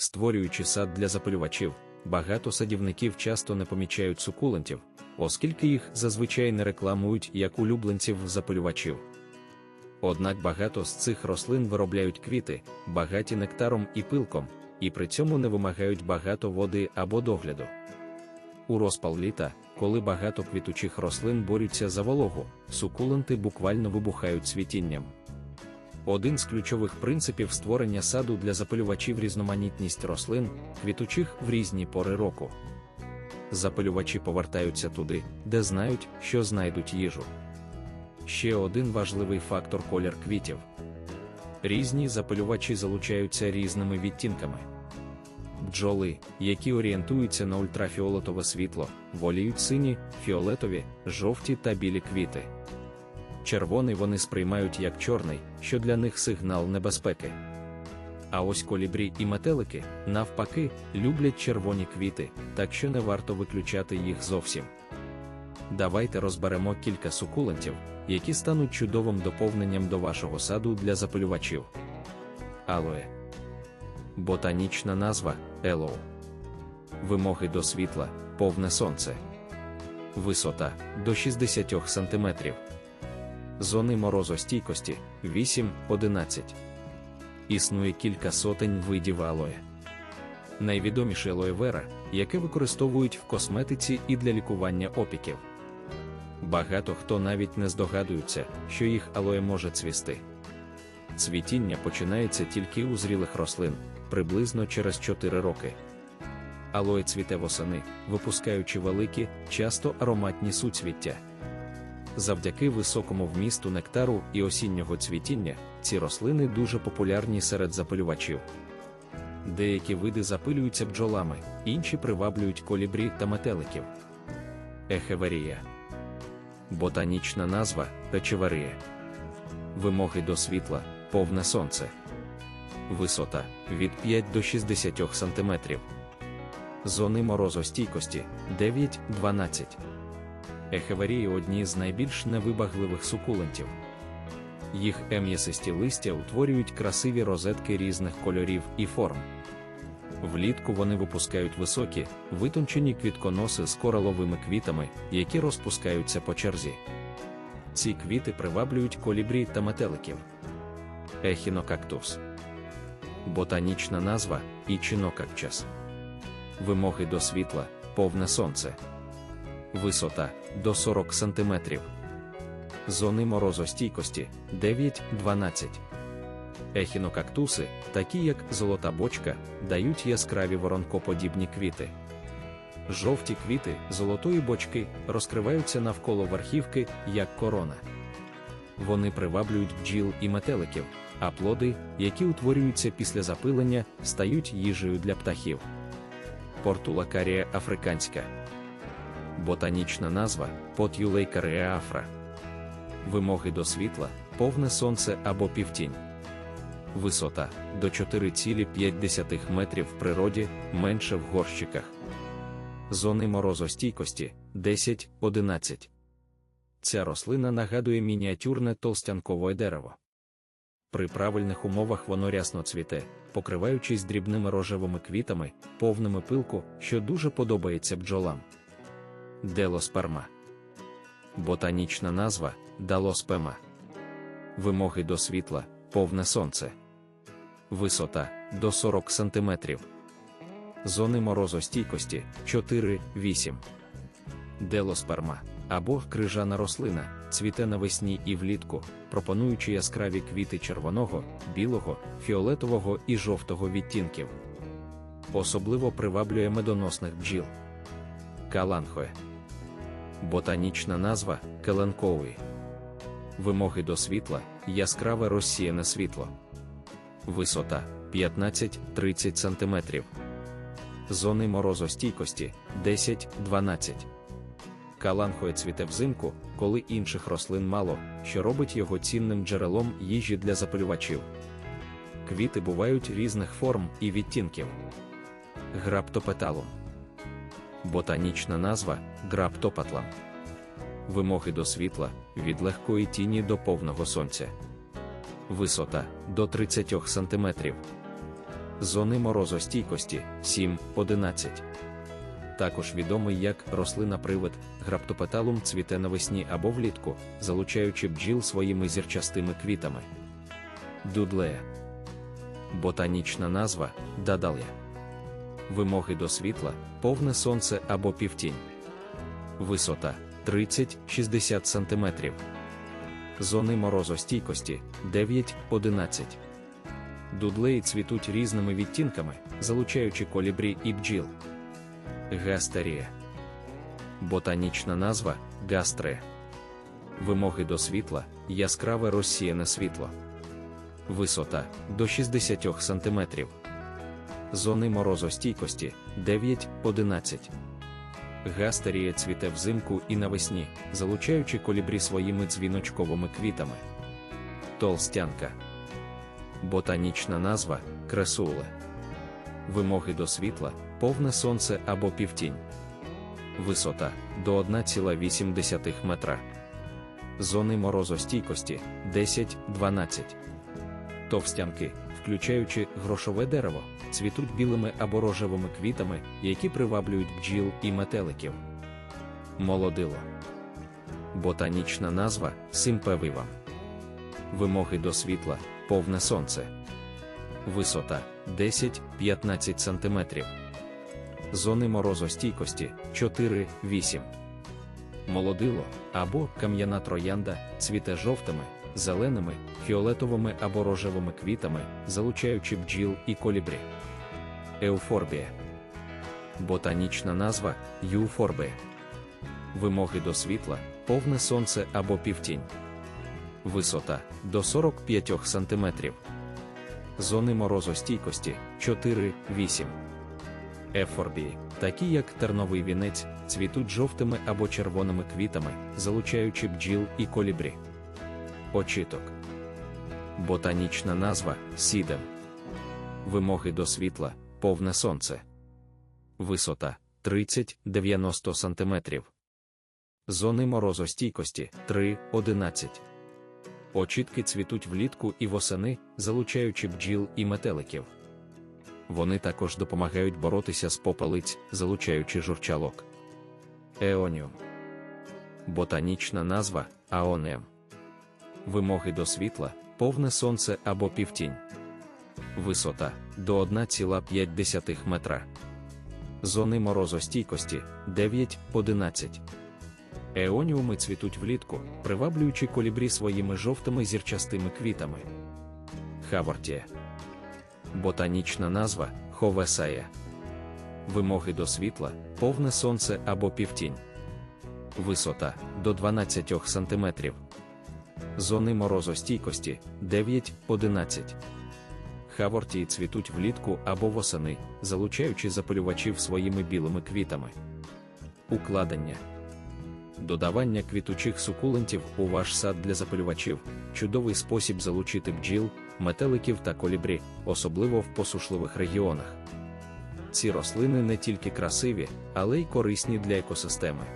Створюючи сад для запалювачів, багато садівників часто не помічають сукулентів, оскільки їх зазвичай не рекламують як улюбленців запалювачів. Однак багато з цих рослин виробляють квіти, багаті нектаром і пилком, і при цьому не вимагають багато води або догляду. У розпал літа, коли багато квітучих рослин борються за вологу, сукуленти буквально вибухають цвітінням. Один з ключових принципів створення саду для запалювачів різноманітність рослин, квітучих в різні пори року. Запалювачі повертаються туди, де знають, що знайдуть їжу. Ще один важливий фактор колір квітів. Різні запалювачі залучаються різними відтінками. Бджоли, які орієнтуються на ультрафіолетове світло, воліють сині, фіолетові, жовті та білі квіти. Червоний вони сприймають як чорний, що для них сигнал небезпеки. А ось колібрі і метелики, навпаки, люблять червоні квіти, так що не варто виключати їх зовсім. Давайте розберемо кілька сукулентів, які стануть чудовим доповненням до вашого саду для запалювачів. Алоє. Ботанічна назва Елоу. Вимоги до світла, повне сонце. Висота до 60 см. Зони морозостійкості 8-11. Існує кілька сотень видів алоє. Найвідоміше алоє вера, яке використовують в косметиці і для лікування опіків. Багато хто навіть не здогадується, що їх алоє може цвісти. Цвітіння починається тільки у зрілих рослин, приблизно через 4 роки. Алоє цвіте восени, випускаючи великі, часто ароматні суцвіття. Завдяки високому вмісту нектару і осіннього цвітіння, ці рослини дуже популярні серед запилювачів. Деякі види запилюються бджолами, інші приваблюють колібрі та метеликів. Ехеверія. Ботанічна назва печеварія. Вимоги до світла, повне сонце. Висота від 5 до 60 см. Зони морозостійкості 9-12. Ехеверії одні з найбільш невибагливих сукулентів. Їх ем'ясисті листя утворюють красиві розетки різних кольорів і форм. Влітку вони випускають високі, витончені квітконоси з кораловими квітами, які розпускаються по черзі. Ці квіти приваблюють колібрі та метеликів. Ехінокактус. Ботанічна назва ічинокакчас. Вимоги до світла, повне сонце. Висота до 40 см. Зони морозостійкості 9-12. Ехінокактуси, такі як золота бочка, дають яскраві воронкоподібні квіти. Жовті квіти золотої бочки розкриваються навколо верхівки, як корона. Вони приваблюють бджіл і метеликів, а плоди, які утворюються після запилення, стають їжею для птахів. Портулакарія африканська. Ботанічна назва Потюлейкарія афра. Вимоги до світла, повне сонце або півтінь. Висота до 4,5 метрів в природі, менше в горщиках. Зони морозостійкості 10-11. Ця рослина нагадує мініатюрне толстянкове дерево. При правильних умовах воно рясно цвіте, покриваючись дрібними рожевими квітами, повними пилку, що дуже подобається бджолам. Делосперма. Ботанічна назва далоспема. Вимоги до світла, повне сонце. Висота до 40 см. Зони морозостійкості 4-8. Делосперма або крижана рослина, цвіте навесні і влітку, пропонуючи яскраві квіти червоного, білого, фіолетового і жовтого відтінків. Особливо приваблює медоносних бджіл. Каланхоe. Ботанічна назва Келенкоуї. Вимоги до світла яскраве розсіяне світло. Висота 15-30 см. Зони морозостійкості 10-12. Каланхоє цвіте взимку, коли інших рослин мало, що робить його цінним джерелом їжі для запалювачів. Квіти бувають різних форм і відтінків. Граптопеталум. Ботанічна назва граптопатлам. Вимоги до світла від легкої тіні до повного сонця. Висота до 30 см. Зони морозостійкості 7-11. Також відомий як рослина-привид, граптопеталум цвіте навесні або влітку, залучаючи бджіл своїми зірчастими квітами. Дудлея. Ботанічна назва дадалля. Вимоги до світла, повне сонце або півтінь. Висота 30-60 см. Зони морозостійкості 9-11. Дудлеї цвітуть різними відтінками, залучаючи колібрі і бджіл. Гастерія. Ботанічна назва гастре. Вимоги до світла яскраве розсіяне світло. Висота до 60 см. Зони морозостійкості 9-11. Гастерія цвіте взимку і навесні, залучаючи колібрі своїми дзвіночковими квітами. Толстянка. Ботанічна назва кресуле. Вимоги до світла, повне сонце або півтінь. Висота до 1,8 метра. Зони морозостійкості 10-12. Товстянки, включаючи грошове дерево, цвітуть білими або рожевими квітами, які приваблюють бджіл і метеликів. Молодило. Ботанічна назва симпевива. Вимоги до світла, повне сонце. Висота 10-15 см. Зони морозостійкості 4-8. Молодило або кам'яна троянда цвіте жовтими, зеленими, фіолетовими або рожевими квітами, залучаючи бджіл і колібрі. Еуфорбія. Ботанічна назва юфорбія. Вимоги до світла, повне сонце або півтінь. Висота до 45 см. Зони морозостійкості 4-8. Ефорбії, такі як терновий вінець, цвітуть жовтими або червоними квітами, залучаючи бджіл і колібрі. Очіток. Ботанічна назва сідем. Вимоги до світла, повне сонце. Висота 30-90 см. Зони морозостійкості 3-11. Очітки цвітуть влітку і восени, залучаючи бджіл і метеликів. Вони також допомагають боротися з попелиць, залучаючи журчалок. Еоніум. Ботанічна назва аонем. Вимоги до світла, повне сонце або півтінь. Висота до 1,5 метра. Зони морозостійкості 9-11. Еоніуми цвітуть влітку, приваблюючи колібрі своїми жовтими зірчастими квітами. Хавортія. Ботанічна назва ховесая. Вимоги до світла, повне сонце або півтінь. Висота до 12 см. Зони морозостійкості 9-11. Хавортії цвітуть влітку або восени, залучаючи запалювачів своїми білими квітами. Укладення. Додавання квітучих сукулентів у ваш сад для запалювачів чудовий спосіб залучити бджіл, метеликів та колібрі, особливо в посушливих регіонах. Ці рослини не тільки красиві, але й корисні для екосистеми.